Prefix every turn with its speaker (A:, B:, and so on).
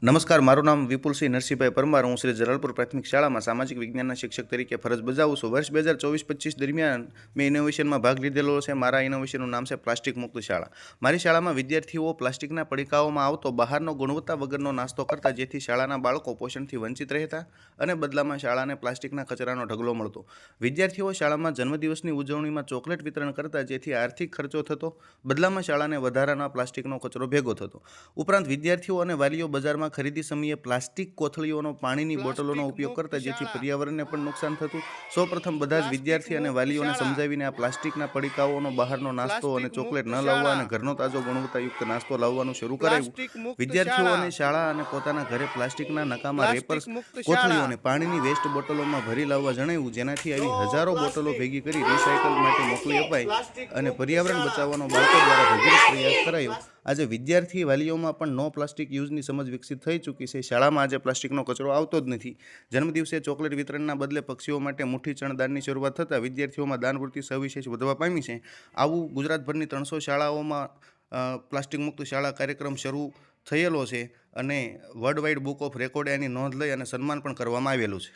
A: નમસ્કાર, મારું નામ વિપુલસિંહ નરસિંહભાઈ પરમાર. હું શ્રી જલાલપુર પ્રાથમિક શાળામાં સામાજિક વિજ્ઞાનના શિક્ષક તરીકે ફરજ બજાવું છું. વર્ષ બે હજાર ચોવીસ પચીસ દરમિયાન મેં ઇનોવેશનમાં ભાગ લીધેલો છે. મારા ઇનોવેશનનું નામ છે પ્લાસ્ટિક મુક્ત શાળા. મારી શાળામાં વિદ્યાર્થીઓ પ્લાસ્ટિકના પડીકાઓમાં આવતો બહારનો ગુણવત્તા વગરનો નાસ્તો કરતા, જેથી શાળાના બાળકો પોષણથી વંચિત રહેતા અને બદલામાં શાળાને પ્લાસ્ટિકના કચરાનો ઢગલો મળતો. વિદ્યાર્થીઓ શાળામાં જન્મદિવસની ઉજવણીમાં ચોકલેટ વિતરણ કરતા, જેથી આર્થિક ખર્ચો થતો, બદલામાં શાળાને વધારાના પ્લાસ્ટિકનો કચરો ભેગો થતો. ઉપરાંત વિદ્યાર્થીઓ અને વાલીઓ બજારમાં ખરીદી સમયે પ્લાસ્ટિક કોથળીઓનો પાણીની બોટલોનો ઉપયોગ કરતા જેથી પર્યાવરણને પણ નુકસાન થતું. સૌપ્રથમ બધા જ વિદ્યાર્થી અને વાલીઓને સમજાવીને આ પ્લાસ્ટિકના પડીકાઓનો બહારનો નાસ્તો અને ચોકલેટ ન લાવવા અને ઘરનો તાજો ગુણવત્તાયુક્ત નાસ્તો લાવવાનું શરૂ કરાયું. વિદ્યાર્થીઓને શાળા. અને પોતાના ઘરે પ્લાસ્ટિકના નકામા રેપર્સ કોથળીઓ અને પાણીની વેસ્ટ બોટલોમાં ભરી લાવવા જણાવ્યું. જેનાથી આવી હજારો બોટલો ભેગી કરી રિસાયકલ માટે મોકલી અપાય અને પર્યાવરણ બચાવવાનો બાળકો દ્વારા ભગીરથ પ્રયાસ કરાયો. આજે વિદ્યાર્થી વાલીઓમાં પણ નો પ્લાસ્ટિક યુઝની સમજ વિકસિત થઈ ચૂકી છે. શાળામાં આજે પ્લાસ્ટિકનો કચરો આવતો જ નથી. જન્મદિવસે ચોકલેટ વિતરણના બદલે પક્ષીઓ માટે મુઠ્ઠી ચણદાનની શરૂઆત થતાં વિદ્યાર્થીઓમાં દાનવૃત્તિ સવિશેષ વધવા પામી છે. આવું ગુજરાતભરની ત્રણસો શાળાઓમાં પ્લાસ્ટિક મુક્ત શાળા કાર્યક્રમ શરૂ થયેલો છે અને વર્લ્ડ વાઇડ બુક ઓફ રેકોર્ડે એની નોંધ લઈ અને સન્માન પણ કરવામાં આવેલું છે.